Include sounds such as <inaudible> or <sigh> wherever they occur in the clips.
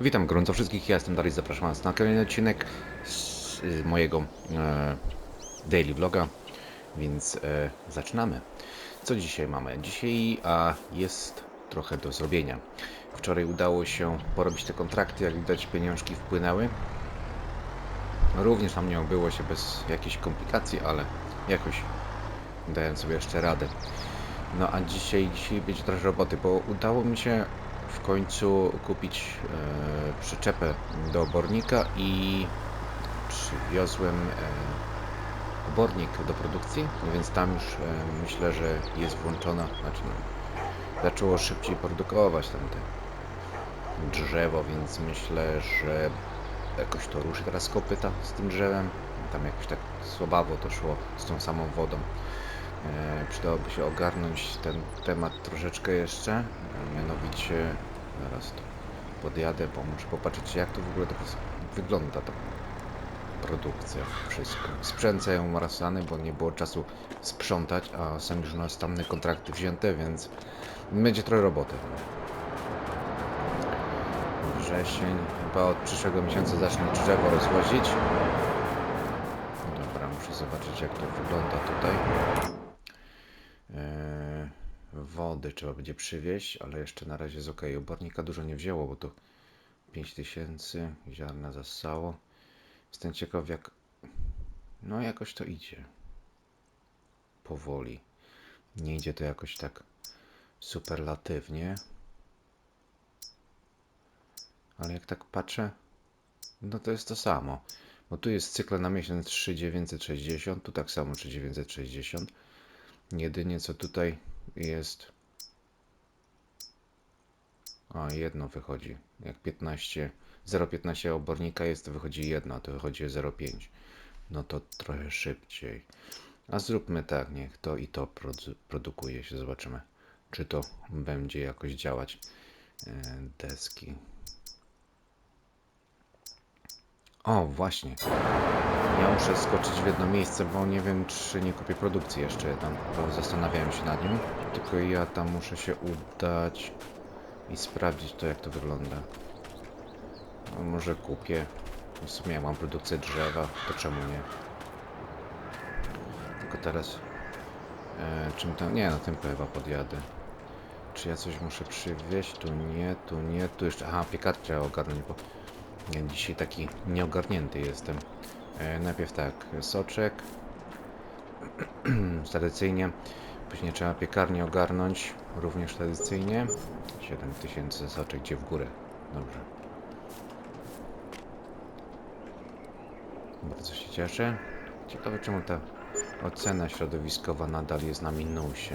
Witam gorąco wszystkich, ja jestem Darius, zapraszam Was na kolejny odcinek z mojego e, daily vloga, więc e, zaczynamy. Co dzisiaj mamy? Dzisiaj a, jest trochę do zrobienia. Wczoraj udało się porobić te kontrakty, jak widać pieniążki wpłynęły. Również tam nie obyło się bez jakichś komplikacji, ale jakoś dałem sobie jeszcze radę. No a dzisiaj, dzisiaj będzie trochę roboty, bo udało mi się w końcu kupić e, przyczepę do obornika i przywiozłem e, obornik do produkcji, no więc tam już e, myślę, że jest włączona, znaczy no, zaczęło szybciej produkować tam te drzewo, więc myślę, że jakoś to ruszy teraz kopyta z tym drzewem. Tam jakoś tak słabawo to szło z tą samą wodą. E, przydałoby się ogarnąć ten temat troszeczkę jeszcze, e, mianowicie zaraz tu podjadę, bo muszę popatrzeć jak to w ogóle wygląda ta produkcja, wszystko. Sprzęt ją marasany, bo nie było czasu sprzątać, a są już następne kontrakty wzięte, więc będzie trochę roboty. Wrzesień, chyba od przyszłego miesiąca zacznę drzewo rozwozić. Dobra, muszę zobaczyć jak to wygląda tutaj. Wody trzeba będzie przywieźć, ale jeszcze na razie jest ok. Obornika dużo nie wzięło, bo to 5000 ziarna zassało. Jestem ciekaw jak... No jakoś to idzie. Powoli. Nie idzie to jakoś tak superlatywnie. Ale jak tak patrzę, no to jest to samo. Bo tu jest cykl na miesiąc 3960, tu tak samo 3960. Jedynie co tutaj jest. A, jedno wychodzi. Jak 15, 0,15 obornika jest, to wychodzi jedno, to wychodzi 0,5. No to trochę szybciej. A zróbmy tak, niech to i to produ produkuje się. Zobaczymy, czy to będzie jakoś działać. E, deski. O, właśnie. Ja muszę skoczyć w jedno miejsce, bo nie wiem, czy nie kupię produkcji jeszcze tam, bo zastanawiałem się nad nią. Tylko ja tam muszę się udać i sprawdzić to, jak to wygląda. No, może kupię. W sumie ja mam produkcję drzewa, to czemu nie? Tylko teraz... E, czym tam... Nie, na tym chyba podjadę. Czy ja coś muszę przywieźć? Tu nie, tu nie, tu jeszcze... Aha, piekarkę trzeba ogarnąć, bo... Ja dzisiaj taki nieogarnięty jestem. E, najpierw tak, soczek. <clears throat> tradycyjnie. Później trzeba piekarnię ogarnąć. Również tradycyjnie. 7000 soczek, gdzie w górę. Dobrze. Bardzo się cieszę. Ciekawe czemu ta ocena środowiskowa nadal jest na minusie.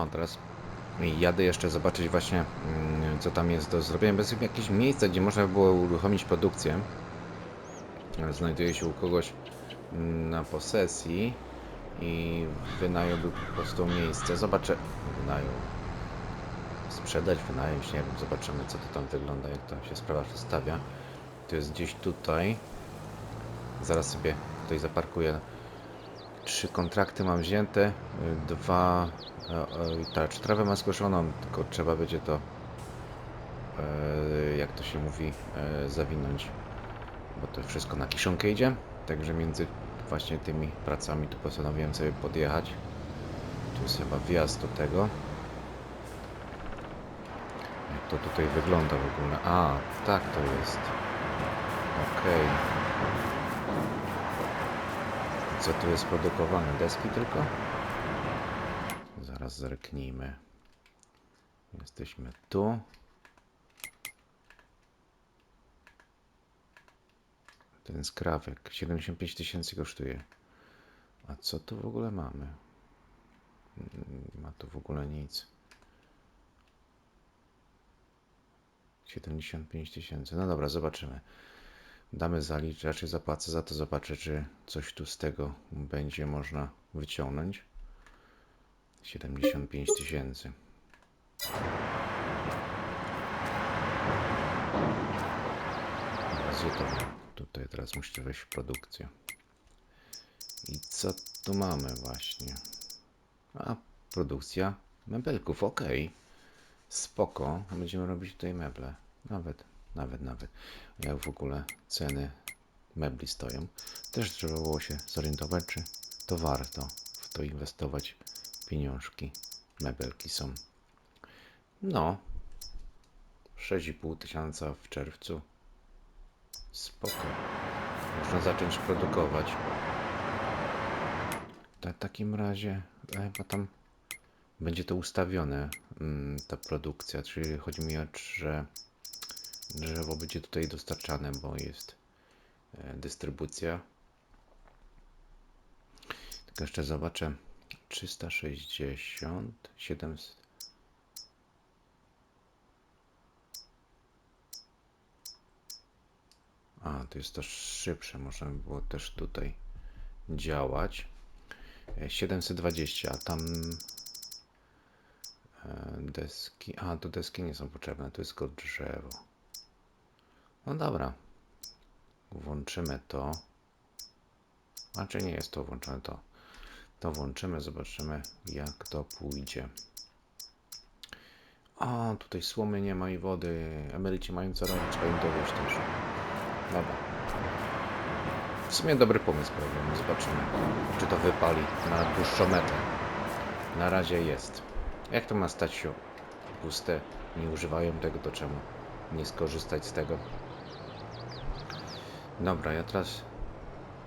No, teraz jadę jeszcze zobaczyć właśnie, mm, co tam jest do zrobienia. Bez jakieś miejsce, gdzie można by było uruchomić produkcję. Znajduje się u kogoś mm, na posesji i wynająłby po prostu miejsce. Zobaczę, wynajął. Sprzedać, wynająć, nie wiem, zobaczymy co to tam wygląda, jak to się sprawa przedstawia. To jest gdzieś tutaj. Zaraz sobie tutaj zaparkuję. Trzy kontrakty mam wzięte, dwa... e, e, Tak, trawę mam zgłoszoną, tylko trzeba będzie to, e, jak to się mówi, zawinąć, bo to wszystko na kiszonkę idzie, także między właśnie tymi pracami tu postanowiłem sobie podjechać. Tu jest chyba wjazd do tego. Jak to tutaj wygląda w ogóle? A, tak to jest. Okej. Co tu jest produkowane? Deski tylko? Zaraz zerknijmy. Jesteśmy tu. Ten skrawek 75 tysięcy kosztuje. A co tu w ogóle mamy? Ma tu w ogóle nic. 75 tysięcy. No dobra, zobaczymy. Damy zalicz, raczej zapłacę za to, zobaczę, czy coś tu z tego będzie można wyciągnąć. 75 tysięcy. Mam? Tutaj teraz muszę wejść w produkcję. I co tu mamy właśnie? A, produkcja mebelków, ok. Spoko, będziemy robić tutaj meble. Nawet, nawet, nawet. Jak w ogóle ceny mebli stoją. Też trzeba było się zorientować, czy to warto w to inwestować pieniążki. Mebelki są. No. 6,5 tysiąca w czerwcu. Spoko. Można zacząć produkować. W takim razie e, chyba tam będzie to ustawione, mm, ta produkcja. Czyli chodzi mi o że drzewo będzie tutaj dostarczane, bo jest e, dystrybucja. Tylko jeszcze zobaczę. 360, 700. A, to jest to szybsze, można by było też tutaj działać. E, 720, a tam e, deski. A, tu deski nie są potrzebne, to jest tylko drzewo. No dobra. Włączymy to. A czy nie jest to włączone to? To włączymy, zobaczymy jak to pójdzie. A, tutaj słomy nie ma i wody. Emeryci mają co robić, im dowieść też. Dobra. W sumie dobry pomysł, powiem. Zobaczymy, czy to wypali na dłuższą metę. Na razie jest. Jak to ma stać się puste? Nie używają tego, to czemu nie skorzystać z tego? Dobra, ja teraz...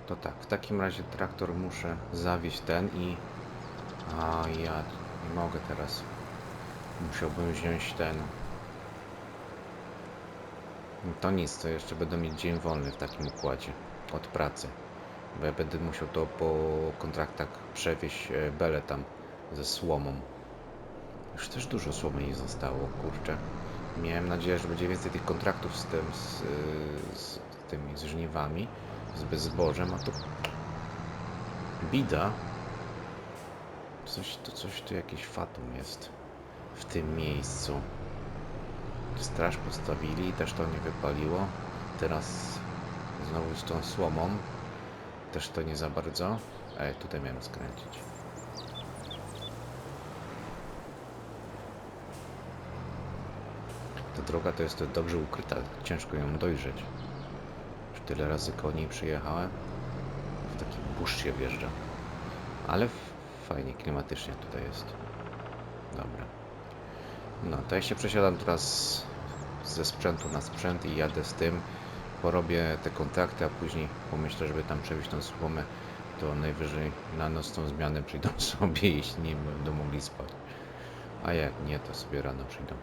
To tak, w takim razie traktor muszę zawieźć ten i... A ja nie mogę teraz. Musiałbym wziąć ten... To nic, to jeszcze będę mieć dzień wolny w takim układzie od pracy. Bo ja będę musiał to po kontraktach przewieźć e, belę tam ze słomą. Już też dużo słomy nie zostało, kurczę. Miałem nadzieję, że będzie więcej tych kontraktów z tym, z, z tymi z żniwami, z bezbożem, a to bida. Coś tu, coś tu jakiś fatum jest w tym miejscu. Straż postawili, też to nie wypaliło. Teraz znowu z tą słomą. Też to nie za bardzo. Ej, tutaj miałem skręcić. Ta droga to jest dobrze ukryta, ciężko ją dojrzeć. Tyle razy koło niej przyjechałem. W taki burz się wjeżdża. Ale fajnie, klimatycznie tutaj jest. Dobra. No, to ja się przesiadam teraz ze sprzętu na sprzęt i jadę z tym. Porobię te kontrakty, a później pomyślę, żeby tam przewieźć tą słomę. To najwyżej na nocną zmianę przyjdą <laughs> sobie, jeśli nie będą mogli spać. A jak nie, to sobie rano przyjdą.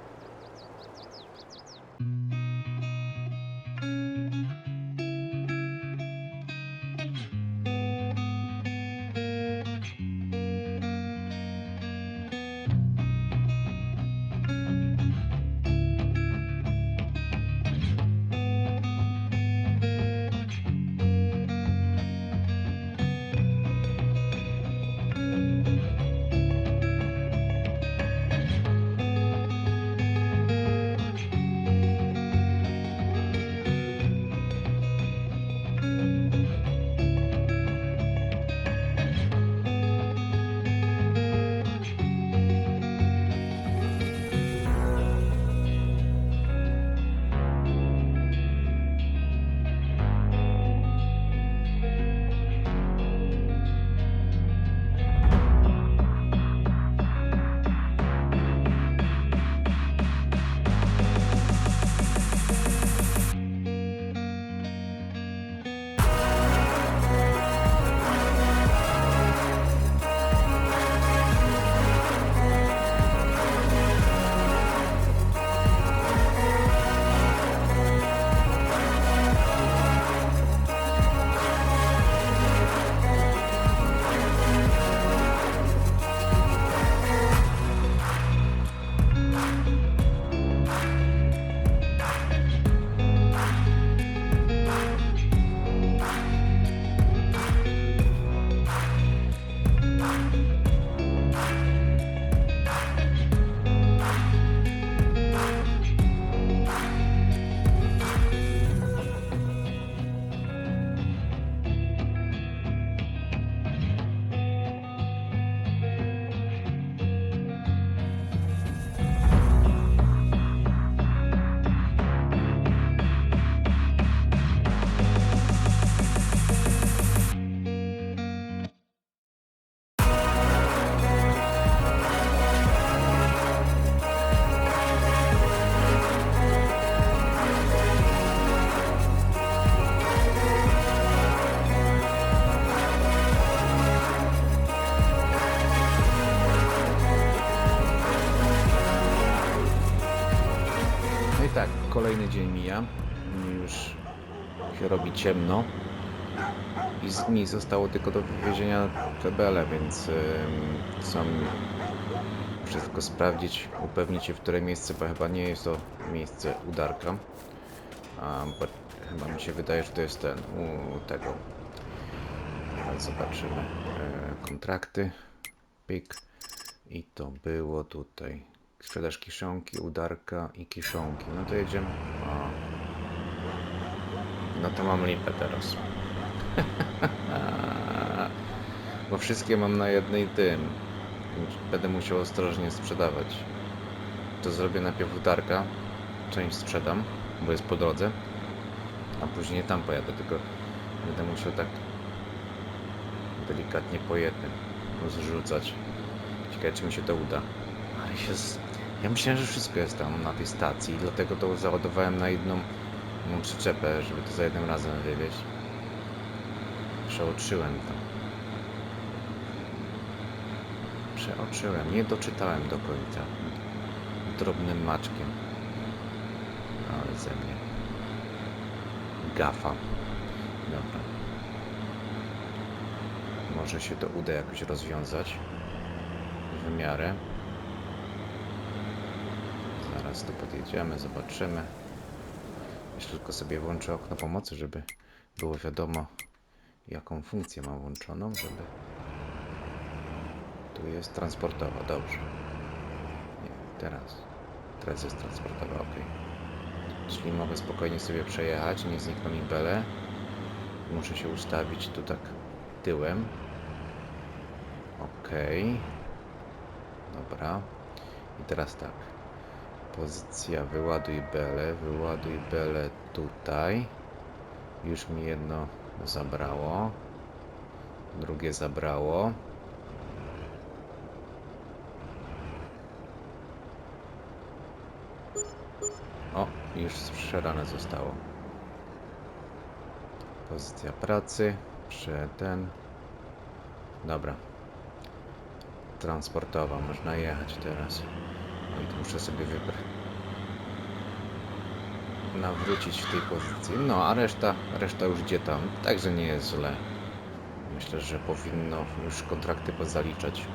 Mija. Już się robi ciemno. I z mi zostało tylko do wywiezienia tabele, więc ym, sam tylko sprawdzić, upewnić się w które miejsce, bo chyba nie jest to miejsce udarka. A, bo chyba mi się wydaje, że to jest ten u tego. Teraz zobaczymy. E, kontrakty. Pik. I to było tutaj. Sprzedaż kiszonki, udarka i kiszonki. No to jedziemy. No to mam lipę teraz. <laughs> Bo wszystkie mam na jednej tym. Będę musiał ostrożnie sprzedawać. To zrobię najpierw udarka. Część sprzedam, bo jest po drodze. A później tam pojadę, tylko będę musiał tak delikatnie po jednym zrzucać. Ciekawe, czy mi się to uda. Ale się z... Ja myślałem, że wszystko jest tam na tej stacji, dlatego to załadowałem na jedną mm, przyczepę, żeby to za jednym razem wywieźć. Przeoczyłem to. Przeoczyłem, nie doczytałem do końca. Drobnym maczkiem. Ale ze mnie. Gafa. Dobra. Może się to uda jakoś rozwiązać. W miarę. Zaraz tu podjedziemy, zobaczymy. Jeszcze tylko sobie włączę okno pomocy, żeby było wiadomo, jaką funkcję mam włączoną, żeby... Tu jest transportowa, dobrze. Nie, teraz. Teraz jest transportowa, ok. Czyli mogę spokojnie sobie przejechać, nie znikną mi bele. Muszę się ustawić tu tak tyłem. Ok. Dobra. I teraz tak. Pozycja wyładuj bele, wyładuj bele tutaj. Już mi jedno zabrało. Drugie zabrało. O, już sprzedane zostało. Pozycja pracy. Prze ten. Dobra. Transportowa, można jechać teraz. No i muszę sobie wybrać. Nawrócić w tej pozycji. No, a reszta, reszta już gdzie tam. Także nie jest źle. Myślę, że powinno już kontrakty pozaliczać.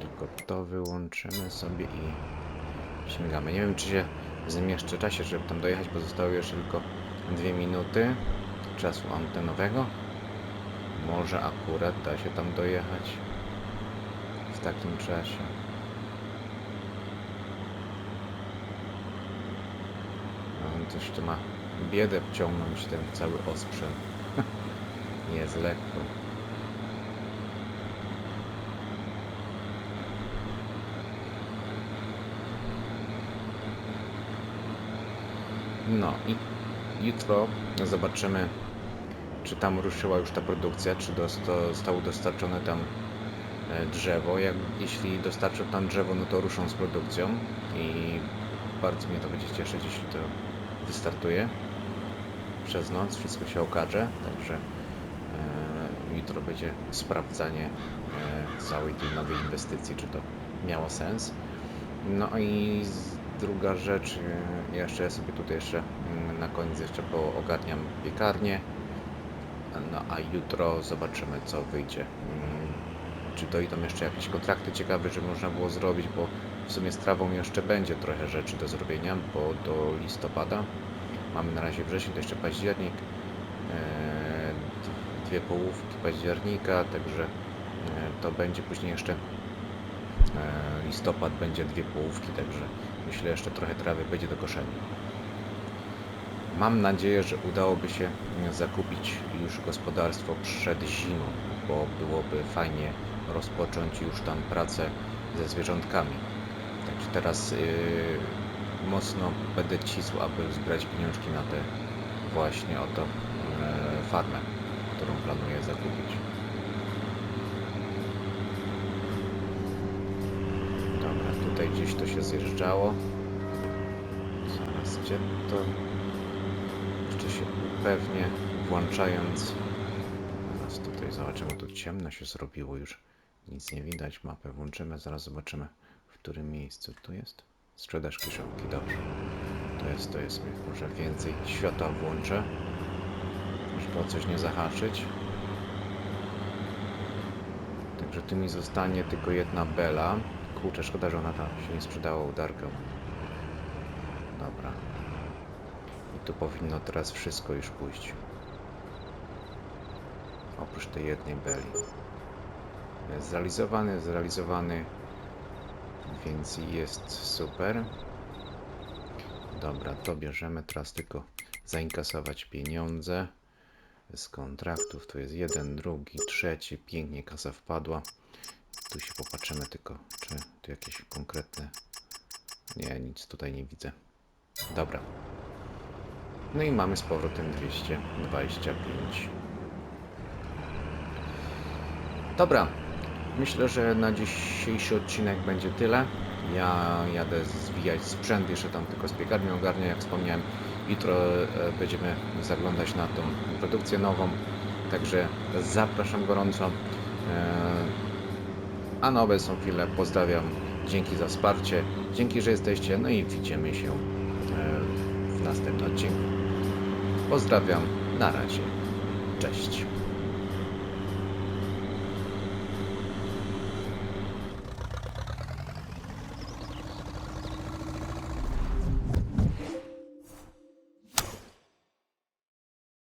Tylko to wyłączymy sobie i śmigamy. Nie wiem, czy się zmieszczę czasie, żeby tam dojechać. Pozostały jeszcze tylko dwie minuty czasu antenowego. Może akurat da się tam dojechać w takim czasie. Też jeszcze ma biedę wciągnąć ten cały osprzęt. <laughs> Nie jest lekko. No i jutro zobaczymy, czy tam ruszyła już ta produkcja, czy zostało dostarczone tam e, drzewo. Jak, jeśli dostarczą tam drzewo, no to ruszą z produkcją i bardzo mnie to będzie cieszyć, jeśli to wystartuje przez noc, wszystko się okaże, także e, jutro będzie sprawdzanie e, całej tej nowej inwestycji, czy to miało sens. No i druga rzecz, e, jeszcze sobie tutaj jeszcze mm, na koniec jeszcze poogarniam piekarnię, no a jutro zobaczymy co wyjdzie. Mm, Czy dojdą jeszcze jakieś kontrakty ciekawe, żeby można było zrobić, bo w sumie z trawą jeszcze będzie trochę rzeczy do zrobienia, bo do listopada mamy na razie wrzesień, to jeszcze październik, e, dwie połówki października, także e, to będzie później jeszcze e, listopad, będzie dwie połówki, także myślę jeszcze trochę trawy będzie do koszenia. Mam nadzieję, że udałoby się zakupić już gospodarstwo przed zimą, bo byłoby fajnie rozpocząć już tam pracę ze zwierzątkami. Także teraz yy, mocno będę cisł, aby zbrać pieniążki na tę właśnie oto yy, farmę, którą planuję zakupić. Dobra, tutaj gdzieś to się zjeżdżało. Zaraz gdzie to jeszcze się upewnię, włączając. Zaraz tutaj zobaczymy, tu ciemno się zrobiło już. Nic nie widać, mapę włączymy, zaraz zobaczymy którym miejscu tu jest. Sprzedaż kiszonki, dobrze. To jest, to jest, może więcej światła włączę, żeby o coś nie zahaczyć. Także tu mi zostanie tylko jedna bela. Kurczę, szkoda, że ona tam się nie sprzedała udarkę. Dobra. I tu powinno teraz wszystko już pójść. Oprócz tej jednej beli. Zrealizowany, zrealizowany. Więc jest super. Dobra, to bierzemy teraz tylko zainkasować pieniądze z kontraktów. Tu jest jeden, drugi, trzeci. Pięknie kasa wpadła. Tu się popatrzymy tylko, czy tu jakieś konkretne... Nie, nic tutaj nie widzę. Dobra. No i mamy z powrotem 225. Dobra. Myślę, że na dzisiejszy odcinek będzie tyle. Ja jadę zwijać sprzęt, jeszcze tam tylko z piekarnią ogarnię, jak wspomniałem. Jutro e, będziemy zaglądać na tą produkcję nową. Także zapraszam gorąco. E, A na obecną chwilę pozdrawiam. Dzięki za wsparcie. Dzięki, że jesteście. No i widzimy się e, w następnym odcinku. Pozdrawiam. Na razie. Cześć.